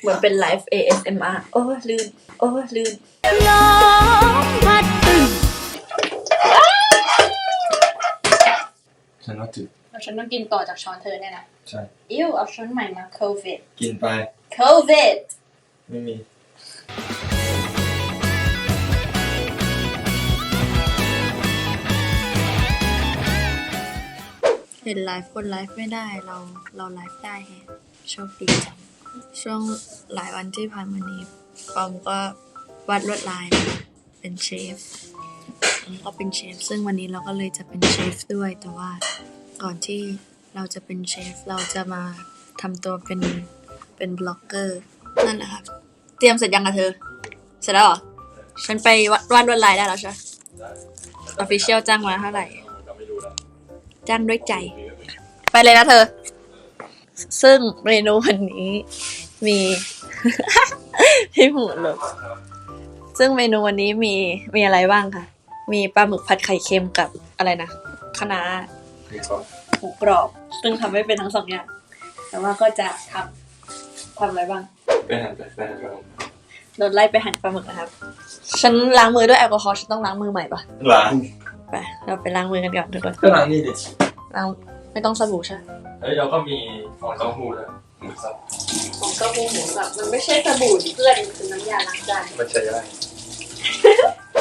เหมือนเป็นไลฟ์ ASMR โอ้ลื่นโอ้ลื่นลมพัดตึงฉันว่าจืดแล้วฉันต้องกินต่อจากช้อนเธอเนี่ยนะใช่ อิ้วเอาช้อนใหม่มา COVID กินไป COVID ไม่มี เห็นไลฟ์คนไลฟ์ไม่ได้เราเราไลฟ์ได้แฮะโชคดีจัง ช่วงหลายวันที่ผ่านมานี้ปอมก็วาดลวดลายนะคะเป็นเชฟผมก็เป็นเชฟซึ่งวันนี้เราก็เลยจะเป็นเชฟด้วยแต่ว่าก่อนที่เราจะเป็นเชฟเราจะมาทำตัวเป็นเป็นบล็อกเกอร์นั่นแหละครับเตรียมเสร็จยังอะเธอ เสร็จแล้วเหรอ ฉันไปวาดวาดลวดลายได้แล้วใช่ไหมออฟฟิเชียลจ้างมาเท่าไหร่ จ้างด้วยใจ ไปเลยนะเธอ ซึ่งเมนูวันนี้มีพี่หมูเลยซึ่งเมนูวันนี้มีมีอะไรบ้างคะมีปลาหมึกผัดไข่เค็มกับอะไรนะคะน้าคือก็หมูกรอบ ซึ่งทำไม่เป็นทั้งสองอย่าง แต่ว่าก็จะทำทำอะไรบ้างไปหันไปไปหันไปโดนไล่ไปหั่นปลาหมึกนะครับ ฉันล้างมือด้วยแอลกอฮอล์ฉันต้องล้างมือใหม่ปะล้างไปเราไปล้างมือกันก่อนทุกคนก็ล้างนี่ดิล้างไม่ต้องสบู่ใช่ไหม เอ้ยเราก็มีฟองเต้าหู้แล้วหมูสับของกระปูหมูสับมันไม่ใช่สบู่ดิเพื่อนมันคือน้ำยาล้างจานมันใช้ได้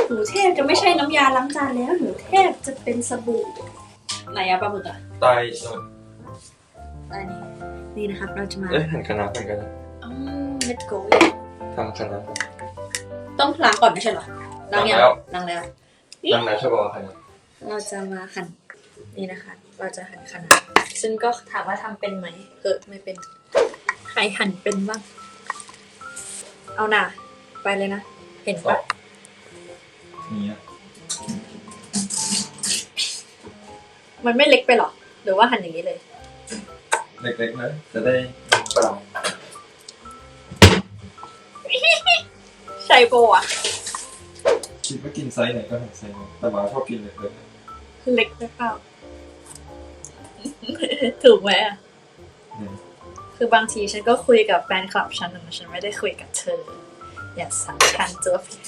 หนูเทพจะไม่ใช่น้ำยาล้างจานแล้วหนูเทพจะเป็นสบู่ไหนอะปลาหมึกอะไตโนนอันนี้นี่นะครับเราจะมาเอ้ยหันคณะหันคณะอืม let's go ทำคณะต้องล้างก่อนไม่ใช่เหรอล้างยังล้างแล้วล้างแล้วนั่งนะชอบบอกคณะเราจะมาหั่นนี่นะคะ เราจะหั่นคะน้า ซึ่งก็ถามว่าทำเป็นไหมเออไม่เป็น ใครหั่นเป็นบ้าง เอาหน่ะ ไปเลยนะ เห็นปะนี่อะมันไม่เล็กไปหรอ หรือว่าหั่นอย่างนี้เลย เล็กๆนะจะได้เปล่าใช่โปะอะคิดว่ากินไซส์ไหนก็หั่นไซส์นั้นแต่ว่าชอบกินเล็กเล็กไปเปล่า ถูกไหมอะๆเนี่ยคือบางทีฉันก็คุยกับแฟนคลับฉันนะฉันไม่ได้คุยกับเธอ อย่าสำคัญตัวผิด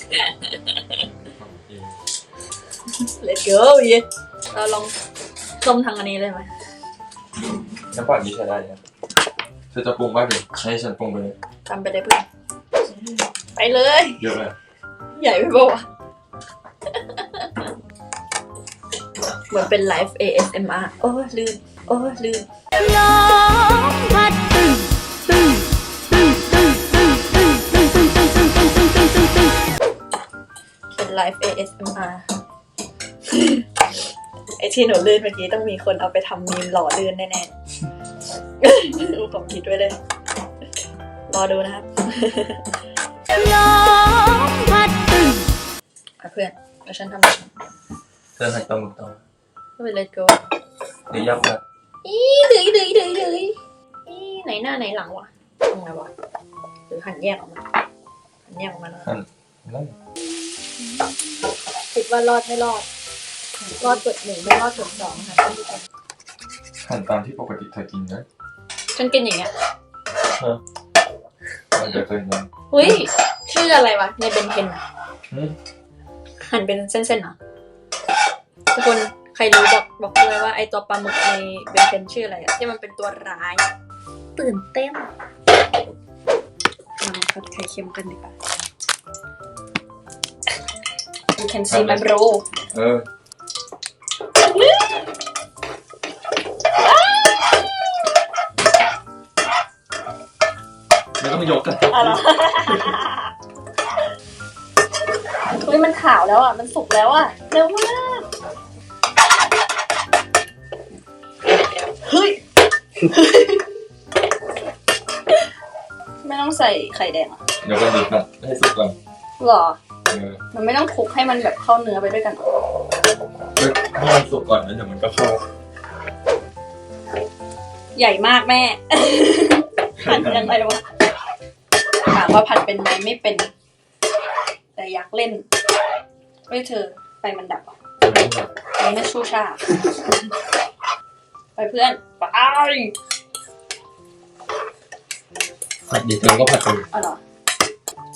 ทำเอง Let's go เยเราลองต้มทางอันนี้เลยไหมน้ำปั่นนี้ใช้ได้นะเธอจะปรุงบ้างดิให้ฉันปรุงไปเลยทำไปเลยเพื่อนไปเลย เยอะเลยใหญ่ไปปะวะเหมือนเป็นไลฟ์ ASMR โอ้ลื่น โอ้ลื่นลมพัดตึงตึงตึงตึงตึงตึงตึงตึงตึงตึงตึงตึงตึงตึงตึงเป็นไลฟ์ ASMR ไอที่หนูลื่นเมื่อกี้ต้องมีคนเอาไปทำมีมหล่อลื่นแน่ๆดูผมคิดไว้เลย รอดูนะครับลมพัดตึงอะเพื่อนแล้วฉันทำเธอหั่นปลาหมึกต่อก็ไป let go หรือยับนะ อีดื้อดื้อดื้อดื้ออีไหนหน้าไหนหลังวะตรงไหนวะหรือหันแยกออกมาหันแยกออกมาแล้วหั่นนั่นคิดว่ารอดไม่รอด รอดกดหนึ่งไม่รอดกดสองค่ะท่านผู้ชมหั่นตามที่ปกติเธอกินนะฉันกินอย่างเงี้ยมันจะเคยนะอุ้ยชื่ออะไรวะในเบนเทนอะอืมหั่นเป็นเส้นๆเหรอทุกคนใครรู้บอกบอกด้วยว่าไอตัวปลาหมึกในเบนเทนชื่ออะไรอะที่มันเป็นตัวร้าย ตื่นเต้นเรามาผัดไข่เค็มกันดีกว่า You can see my bro เออ ไม่ต้องยกกันอะไร เฮ้ยมันขาวแล้วอะ มันสุกแล้วอะ เร็วมาก ไม่ต้องใส่ไข่แดงเหรอะเดี๋ยวกันดีครับให้สุกก่อนหรอ เออมันไม่ต้องคลุกให้มันแบบเข้าเนื้อไปด้วยกันเหรอให้มันสุกก่อนแล้วเดี๋ยวมันก็เข้าใหญ่มากแม่ ผัดยังไงวะถามว่าผัดเป็นไหมไม่เป็น แต่อยากเล่นเฮ้ยเธอไฟมันดับอะมันไม่ชูชา ไปเพื่อนไปผัดดีจังก็ผัดไปอ๋อเหรอ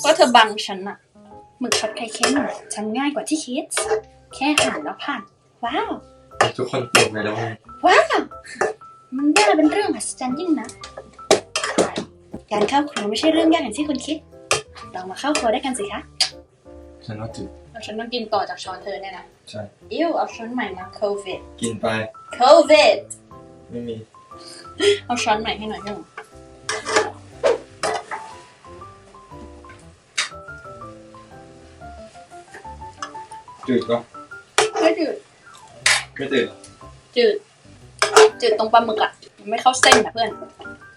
ก็เธอบังฉันอะหมึกผัดไข่เค็มทำง่ายกว่าที่คิด แค่หั่นแล้วผัดว้าว ทุกคนเปลี่ยนไปแล้วไงว้าว มันน่าเป็นเรื่องมหัศจรรย์ยิ่งนะ การเข้าครัวไม่ใช่เรื่องยากอย่างที่คุณคิด เรามาเข้าครัวได้วยกันสิคะฉันว่าจืดเราฉันต้องกินต่อจากช้อนเธอเนี่ยนะ ใช่ อิ้วเอาช้อนใหม่มาโควิด กินไป โควิด ไม่มี เอาช้อนใหม่ให้หน่อยพี่หมูจืดก็ไม่จืดไม่จืดหรอจืด จืดตรงปลาหมึกอะมันไม่เข้าเส้นนะเพื่อน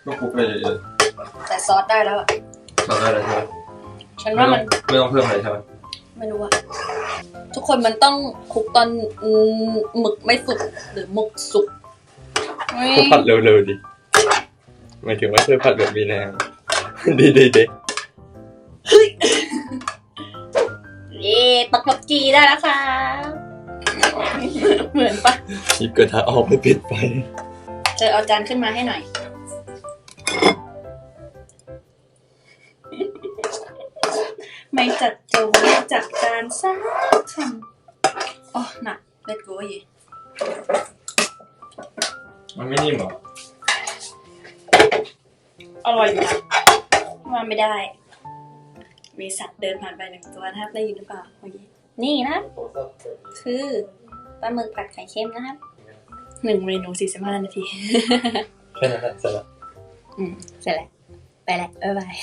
ก็คลุกไปเยอะแต่ซอสได้แล้วอะๆทำได้แล้วใช่ไหมฉันไม่ว่าต้มัอนงไม่ต้องเพิ่มอะไรใช่ไหมไม่รู้อะทุกคนมันต้องคลุกตอนอืมหมึกไม่สุกหรือหมึกสุก เฮ้ยก็ผัดเร็วๆดิหมายถึงว่าช่วยผัดแบบมีแรงดีดีดีเย่ปักปักกีได้แล้วค่ะ เหมือนปะหยิบกระทะออกไปปิดไฟเจอเอาจานขึ้นมาให้หน่อย ไม่จัดจงไม่จัดการสักคำโอ้หนักเล็ดกู มันไม่นิ่มหรออร่อยอยู่นะว่าไม่ได้ มีสัตว์เดินผ่านไปหนึ่งตัวนะครับ ได้ยินหรือเปล่าเมื่อกี้นี่นะครับ คือปลาหมึกผัดไข่เค็มนะครับหนึ่งเมนูสี่สิบห้านาที แค่นั้นแหละเสร็จแล้วอืมเสร็จแล้ว ไปแล้วบ๊ายบาย